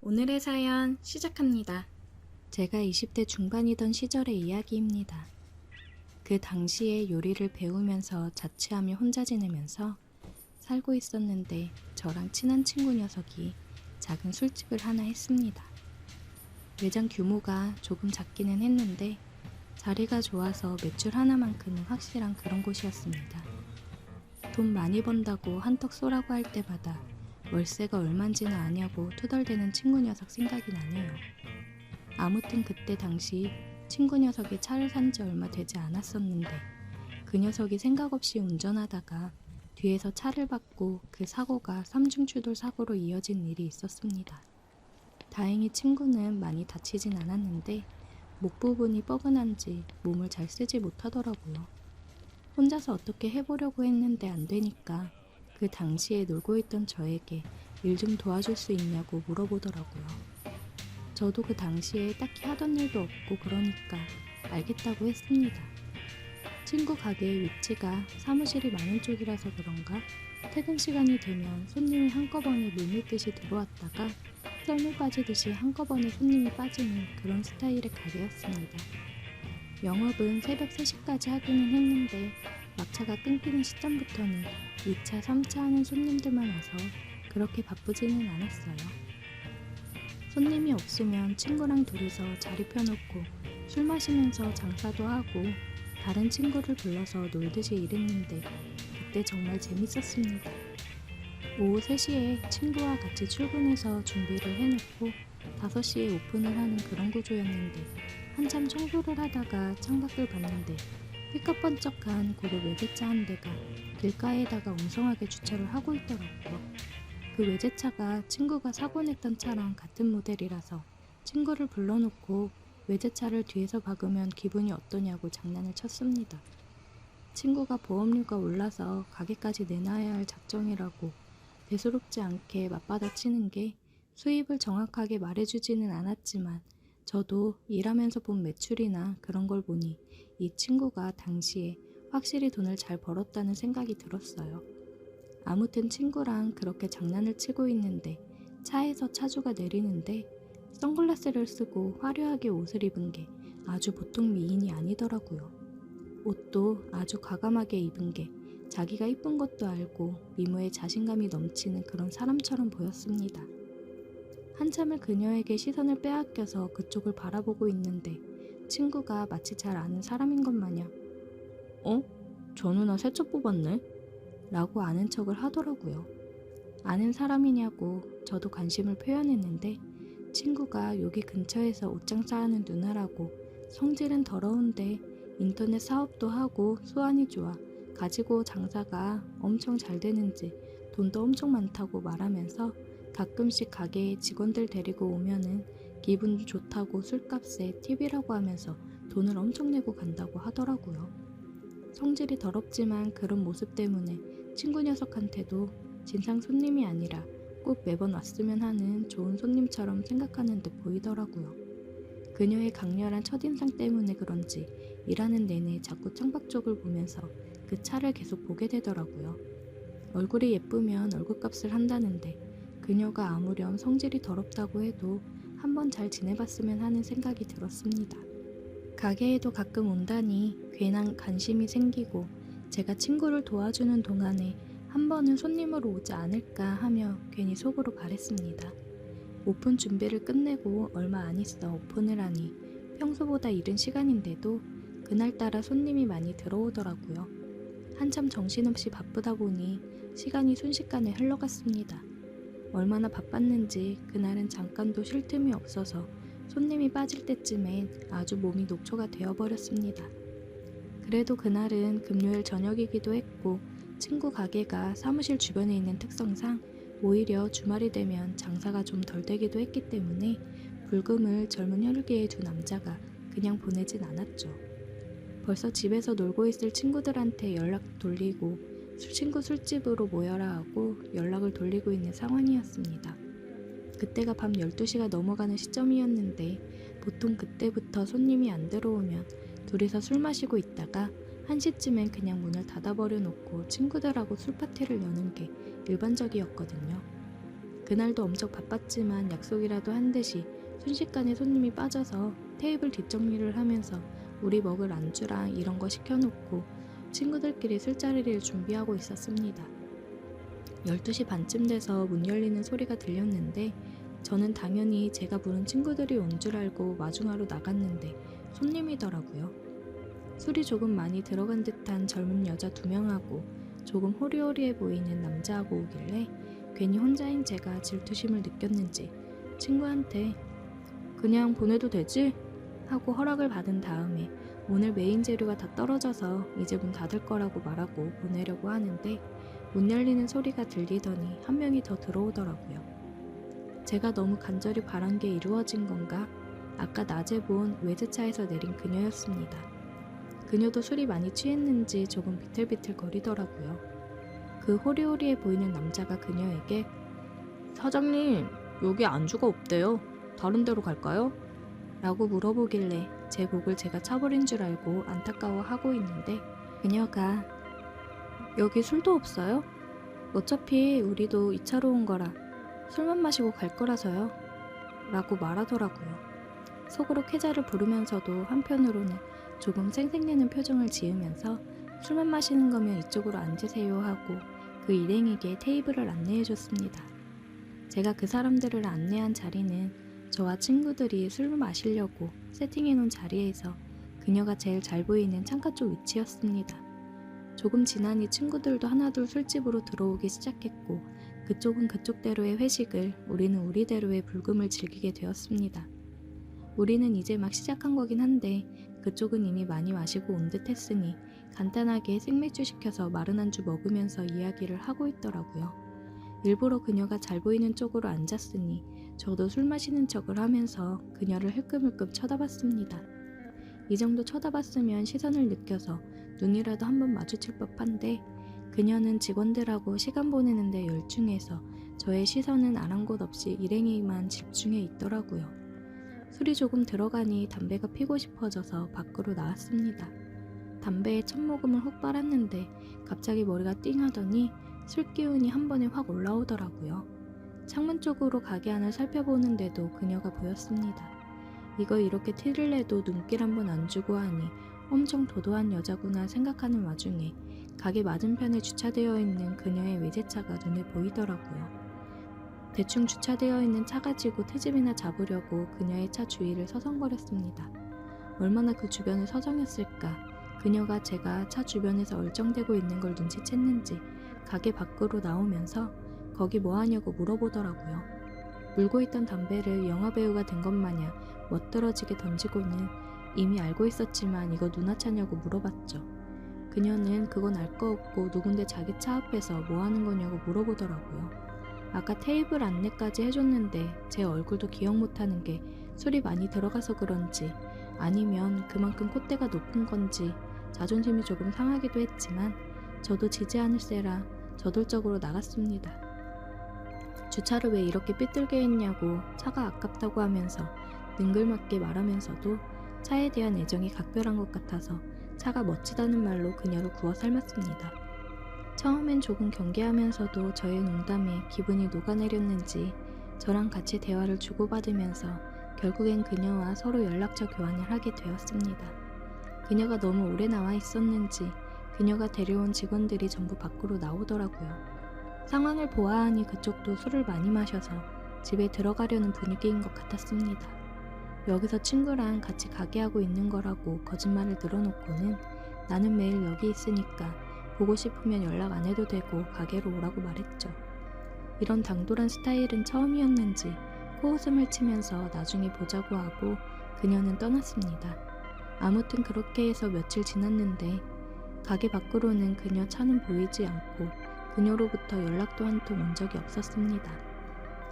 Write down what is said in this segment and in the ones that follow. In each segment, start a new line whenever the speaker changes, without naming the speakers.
오늘의 사연 시작합니다. 제가 20대 중반이던 시절의 이야기입니다. 그 당시에 요리를 배우면서 자취하며 혼자 지내면서 살고 있었는데 저랑 친한 친구 녀석이 작은 술집을 하나 했습니다. 매장 규모가 조금 작기는 했는데 자리가 좋아서 매출 하나만큼은 확실한 그런 곳이었습니다. 돈 많이 번다고 한턱 쏘라고 할 때마다 월세가 얼만지는 아냐고 투덜대는 친구 녀석 생각이 나네요. 아무튼 그때 당시 친구 녀석이 차를 산 지 얼마 되지 않았었는데 그 녀석이 생각 없이 운전하다가 뒤에서 차를 받고 그 사고가 삼중 추돌 사고로 이어진 일이 있었습니다. 다행히 친구는 많이 다치진 않았는데 목 부분이 뻐근한지 몸을 잘 쓰지 못하더라고요. 혼자서 어떻게 해보려고 했는데 안 되니까 그 당시에 놀고 있던 저에게 일 좀 도와줄 수 있냐고 물어보더라고요. 저도 그 당시에 딱히 하던 일도 없고 그러니까 알겠다고 했습니다. 친구 가게의 위치가 사무실이 많은 쪽이라서 그런가 퇴근 시간이 되면 손님이 한꺼번에 물밀듯이 들어왔다가 썰물 빠지듯이 한꺼번에 손님이 빠지는 그런 스타일의 가게였습니다. 영업은 새벽 3시까지 하기는 했는데 막차가 끊기는 시점부터는 2차, 3차 하는 손님들만 와서 그렇게 바쁘지는 않았어요. 손님이 없으면 친구랑 둘이서 자리 펴놓고 술 마시면서 장사도 하고 다른 친구를 불러서 놀듯이 일했는데 그때 정말 재밌었습니다. 오후 3시에 친구와 같이 출근해서 준비를 해놓고 5시에 오픈을 하는 그런 구조였는데 한참 청소를 하다가 창밖을 봤는데 삐까번쩍한 고급 외제차 한 대가 길가에다가 웅성하게 주차를 하고 있더라고요. 그 외제차가 친구가 사고 냈던 차랑 같은 모델이라서 친구를 불러놓고 외제차를 뒤에서 박으면 기분이 어떠냐고 장난을 쳤습니다. 친구가 보험료가 올라서 가게까지 내놔야 할 작정이라고 대수롭지 않게 맞받아치는 게 수입을 정확하게 말해주지는 않았지만 저도 일하면서 본 매출이나 그런 걸 보니 이 친구가 당시에 확실히 돈을 잘 벌었다는 생각이 들었어요. 아무튼 친구랑 그렇게 장난을 치고 있는데 차에서 차주가 내리는데 선글라스를 쓰고 화려하게 옷을 입은 게 아주 보통 미인이 아니더라고요. 옷도 아주 과감하게 입은 게 자기가 이쁜 것도 알고 미모에 자신감이 넘치는 그런 사람처럼 보였습니다. 한참을 그녀에게 시선을 빼앗겨서 그쪽을 바라보고 있는데 친구가 마치 잘 아는 사람인 것 마냥 어? 저 누나 새쪽 뽑았네? 라고 아는 척을 하더라고요. 아는 사람이냐고 저도 관심을 표현했는데 친구가 여기 근처에서 옷장 싸하는 누나라고 성질은 더러운데 인터넷 사업도 하고 수완이 좋아 가지고 장사가 엄청 잘 되는지 돈도 엄청 많다고 말하면서 가끔씩 가게에 직원들 데리고 오면은 기분 좋다고 술값에 팁이라고 하면서 돈을 엄청 내고 간다고 하더라고요. 성질이 더럽지만 그런 모습 때문에 친구 녀석한테도 진상 손님이 아니라 꼭 매번 왔으면 하는 좋은 손님처럼 생각하는 듯 보이더라고요. 그녀의 강렬한 첫인상 때문에 그런지 일하는 내내 자꾸 창밖 쪽을 보면서 그 차를 계속 보게 되더라고요. 얼굴이 예쁘면 얼굴값을 한다는데 그녀가 아무렴 성질이 더럽다고 해도 한번 잘 지내봤으면 하는 생각이 들었습니다. 가게에도 가끔 온다니 괜한 관심이 생기고 제가 친구를 도와주는 동안에 한 번은 손님으로 오지 않을까 하며 괜히 속으로 바랬습니다. 오픈 준비를 끝내고 얼마 안 있어 오픈을 하니 평소보다 이른 시간인데도 그날따라 손님이 많이 들어오더라고요. 한참 정신없이 바쁘다 보니 시간이 순식간에 흘러갔습니다. 얼마나 바빴는지 그날은 잠깐도 쉴 틈이 없어서 손님이 빠질 때쯤엔 아주 몸이 녹초가 되어버렸습니다. 그래도 그날은 금요일 저녁이기도 했고 친구 가게가 사무실 주변에 있는 특성상 오히려 주말이 되면 장사가 좀 덜 되기도 했기 때문에 불금을 젊은 혈기의 두 남자가 그냥 보내진 않았죠. 벌써 집에서 놀고 있을 친구들한테 연락 돌리고 술 친구 술집으로 모여라 하고 연락을 돌리고 있는 상황이었습니다. 그때가 밤 12시가 넘어가는 시점이었는데 보통 그때부터 손님이 안 들어오면 둘이서 술 마시고 있다가 1시쯤엔 그냥 문을 닫아버려 놓고 친구들하고 술 파티를 여는 게 일반적이었거든요. 그날도 엄청 바빴지만 약속이라도 한 듯이 순식간에 손님이 빠져서 테이블 뒷정리를 하면서 우리 먹을 안주랑 이런 거 시켜놓고 친구들끼리 술자리를 준비하고 있었습니다. 12시 반쯤 돼서 문 열리는 소리가 들렸는데 저는 당연히 제가 부른 친구들이 온 줄 알고 마중하러 나갔는데 손님이더라고요. 술이 조금 많이 들어간 듯한 젊은 여자 두 명하고 조금 호리호리해 보이는 남자하고 오길래 괜히 혼자인 제가 질투심을 느꼈는지 친구한테 그냥 보내도 되지? 하고 허락을 받은 다음에 오늘 메인 재료가 다 떨어져서 이제 문 닫을 거라고 말하고 보내려고 하는데 문 열리는 소리가 들리더니 한 명이 더 들어오더라고요. 제가 너무 간절히 바란 게 이루어진 건가? 아까 낮에 본 외제차에서 내린 그녀였습니다. 그녀도 술이 많이 취했는지 조금 비틀비틀 거리더라고요. 그 호리호리해 보이는 남자가 그녀에게 사장님, 여기 안주가 없대요. 다른 데로 갈까요? 라고 물어보길래 제 목을 제가 차버린 줄 알고 안타까워하고 있는데 그녀가 여기 술도 없어요? 어차피 우리도 2차로 온 거라 술만 마시고 갈 거라서요. 라고 말하더라고요. 속으로 쾌자를 부르면서도 한편으로는 조금 생색내는 표정을 지으면서 술만 마시는 거면 이쪽으로 앉으세요 하고 그 일행에게 테이블을 안내해 줬습니다. 제가 그 사람들을 안내한 자리는 저와 친구들이 술을 마시려고 세팅해 놓은 자리에서 그녀가 제일 잘 보이는 창가 쪽 위치였습니다. 조금 지나니 친구들도 하나둘 술집으로 들어오기 시작했고 그쪽은 그쪽대로의 회식을 우리는 우리대로의 불금을 즐기게 되었습니다. 우리는 이제 막 시작한 거긴 한데 그쪽은 이미 많이 마시고 온 듯 했으니 간단하게 생맥주 시켜서 마른 안주 먹으면서 이야기를 하고 있더라고요. 일부러 그녀가 잘 보이는 쪽으로 앉았으니 저도 술 마시는 척을 하면서 그녀를 흘끔흘끔 쳐다봤습니다. 이 정도 쳐다봤으면 시선을 느껴서 눈이라도 한번 마주칠 법한데 그녀는 직원들하고 시간 보내는데 열중해서 저의 시선은 아랑곳 없이 일행에만 집중해 있더라고요. 술이 조금 들어가니 담배가 피고 싶어져서 밖으로 나왔습니다. 담배에 첫 모금을 훅 빨았는데 갑자기 머리가 띵 하더니 술 기운이 한 번에 확 올라오더라고요. 창문 쪽으로 가게 안을 살펴보는데도 그녀가 보였습니다. 이거 이렇게 티를 내도 눈길 한번 안 주고 하니 엄청 도도한 여자구나 생각하는 와중에 가게 맞은편에 주차되어 있는 그녀의 외제차가 눈에 보이더라고요. 대충 주차되어 있는 차 가지고 트집이나 잡으려고 그녀의 차 주위를 서성거렸습니다. 얼마나 그 주변을 서성였을까. 그녀가 제가 차 주변에서 얼쩡대고 있는 걸 눈치챘는지 가게 밖으로 나오면서 거기 뭐 하냐고 물어보더라고요. 물고 있던 담배를 영화배우가 된 것 마냥 멋들어지게 던지고는 이미 알고 있었지만 이거 누나 차냐고 물어봤죠. 그녀는 그건 알 거 없고 누군데 자기 차 앞에서 뭐 하는 거냐고 물어보더라고요. 아까 테이블 안내까지 해줬는데 제 얼굴도 기억 못하는 게 술이 많이 들어가서 그런지 아니면 그만큼 콧대가 높은 건지 자존심이 조금 상하기도 했지만 저도 지지 않을 세라 저돌적으로 나갔습니다. 주차를 왜 이렇게 삐뚤게 했냐고 차가 아깝다고 하면서 능글맞게 말하면서도 차에 대한 애정이 각별한 것 같아서 차가 멋지다는 말로 그녀를 구워 삶았습니다. 처음엔 조금 경계하면서도 저의 농담에 기분이 녹아내렸는지 저랑 같이 대화를 주고받으면서 결국엔 그녀와 서로 연락처 교환을 하게 되었습니다. 그녀가 너무 오래 나와 있었는지 그녀가 데려온 직원들이 전부 밖으로 나오더라고요. 상황을 보아하니 그쪽도 술을 많이 마셔서 집에 들어가려는 분위기인 것 같았습니다. 여기서 친구랑 같이 가게 하고 있는 거라고 거짓말을 늘어놓고는 나는 매일 여기 있으니까 보고 싶으면 연락 안 해도 되고 가게로 오라고 말했죠. 이런 당돌한 스타일은 처음이었는지 코웃음을 치면서 나중에 보자고 하고 그녀는 떠났습니다. 아무튼 그렇게 해서 며칠 지났는데 가게 밖으로는 그녀 차는 보이지 않고 그녀로부터 연락도 한 통 온 적이 없었습니다.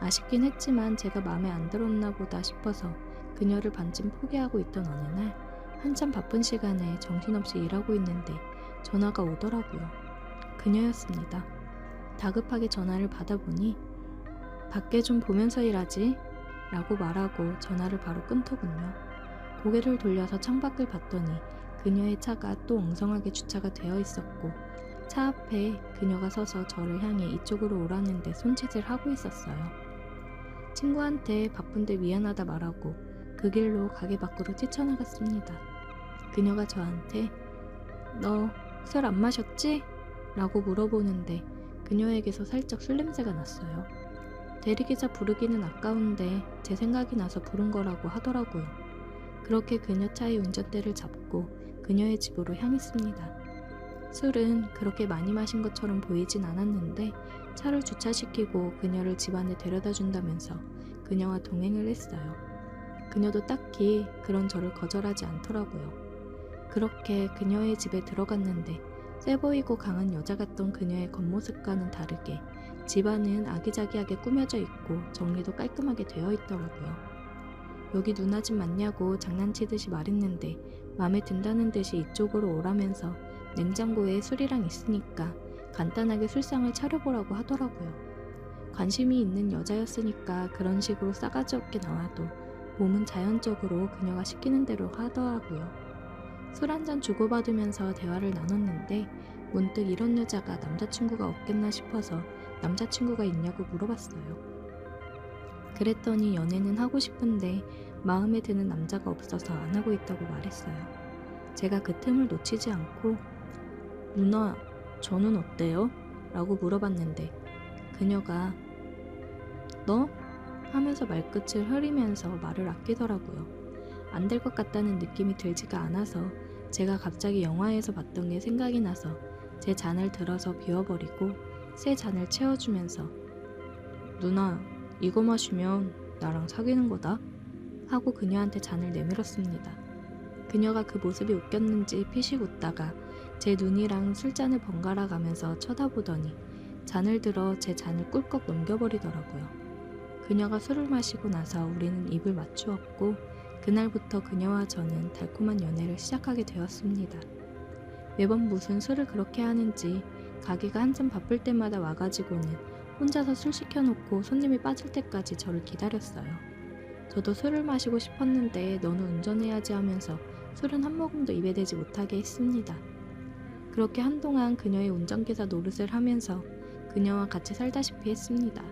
아쉽긴 했지만 제가 마음에 안 들었나 보다 싶어서 그녀를 반쯤 포기하고 있던 어느 날 한참 바쁜 시간에 정신없이 일하고 있는데 전화가 오더라고요. 그녀였습니다. 다급하게 전화를 받아보니 밖에 좀 보면서 일하지 라고 말하고 전화를 바로 끊더군요. 고개를 돌려서 창밖을 봤더니 그녀의 차가 또 엉성하게 주차가 되어 있었고 차 앞에 그녀가 서서 저를 향해 이쪽으로 오라는데 손짓을 하고 있었어요. 친구한테 바쁜데 미안하다 말하고 그 길로 가게 밖으로 뛰쳐나갔습니다. 그녀가 저한테 너 술 안 마셨지? 라고 물어보는데 그녀에게서 살짝 술 냄새가 났어요. 대리기사 부르기는 아까운데 제 생각이 나서 부른 거라고 하더라고요. 그렇게 그녀 차의 운전대를 잡고 그녀의 집으로 향했습니다. 술은 그렇게 많이 마신 것처럼 보이진 않았는데 차를 주차시키고 그녀를 집 안에 데려다 준다면서 그녀와 동행을 했어요. 그녀도 딱히 그런 저를 거절하지 않더라고요. 그렇게 그녀의 집에 들어갔는데 세 보이고 강한 여자 같던 그녀의 겉모습과는 다르게 집안은 아기자기하게 꾸며져 있고 정리도 깔끔하게 되어 있더라고요. 여기 누나 집 맞냐고 장난치듯이 말했는데 마음에 든다는 듯이 이쪽으로 오라면서 냉장고에 술이랑 있으니까 간단하게 술상을 차려보라고 하더라고요. 관심이 있는 여자였으니까 그런 식으로 싸가지 없게 나와도 몸은 자연적으로 그녀가 시키는 대로 하더라고요. 술 한 잔 주고받으면서 대화를 나눴는데 문득 이런 여자가 남자친구가 없겠나 싶어서 남자친구가 있냐고 물어봤어요. 그랬더니 연애는 하고 싶은데 마음에 드는 남자가 없어서 안 하고 있다고 말했어요. 제가 그 틈을 놓치지 않고 누나, 저는 어때요? 라고 물어봤는데 그녀가 너? 하면서 말끝을 흐리면서 말을 아끼더라고요. 안 될 것 같다는 느낌이 들지가 않아서 제가 갑자기 영화에서 봤던 게 생각이 나서 제 잔을 들어서 비워버리고 새 잔을 채워주면서 누나, 이거 마시면 나랑 사귀는 거다? 하고 그녀한테 잔을 내밀었습니다. 그녀가 그 모습이 웃겼는지 피식 웃다가 제 눈이랑 술잔을 번갈아 가면서 쳐다보더니 잔을 들어 제 잔을 꿀꺽 넘겨버리더라고요. 그녀가 술을 마시고 나서 우리는 입을 맞추었고 그날부터 그녀와 저는 달콤한 연애를 시작하게 되었습니다. 매번 무슨 술을 그렇게 하는지 가게가 한참 바쁠 때마다 와가지고는 혼자서 술 시켜놓고 손님이 빠질 때까지 저를 기다렸어요. 저도 술을 마시고 싶었는데 너는 운전해야지 하면서 술은 한 모금도 입에 대지 못하게 했습니다. 그렇게 한동안 그녀의 운전기사 노릇을 하면서 그녀와 같이 살다시피 했습니다.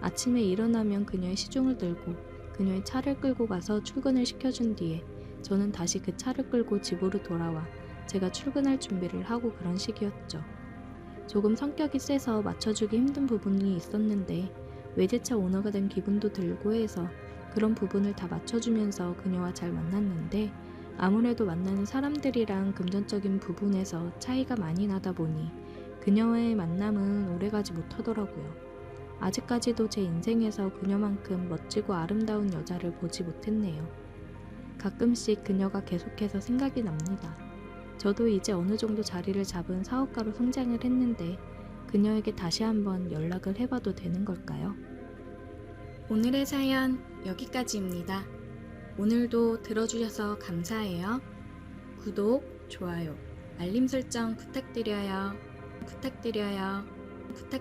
아침에 일어나면 그녀의 시중을 들고 그녀의 차를 끌고 가서 출근을 시켜준 뒤에 저는 다시 그 차를 끌고 집으로 돌아와 제가 출근할 준비를 하고 그런 식이었죠. 조금 성격이 세서 맞춰주기 힘든 부분이 있었는데 외제차 오너가 된 기분도 들고 해서 그런 부분을 다 맞춰주면서 그녀와 잘 만났는데 아무래도 만나는 사람들이랑 금전적인 부분에서 차이가 많이 나다 보니 그녀와의 만남은 오래가지 못하더라고요. 아직까지도 제 인생에서 그녀만큼 멋지고 아름다운 여자를 보지 못했네요. 가끔씩 그녀가 계속해서 생각이 납니다. 저도 이제 어느 정도 자리를 잡은 사업가로 성장을 했는데 그녀에게 다시 한번 연락을 해봐도 되는 걸까요? 오늘의 사연 여기까지입니다. 오늘도 들어주셔서 감사해요. 구독, 좋아요, 알림 설정 부탁드려요. 부탁드려요. 부탁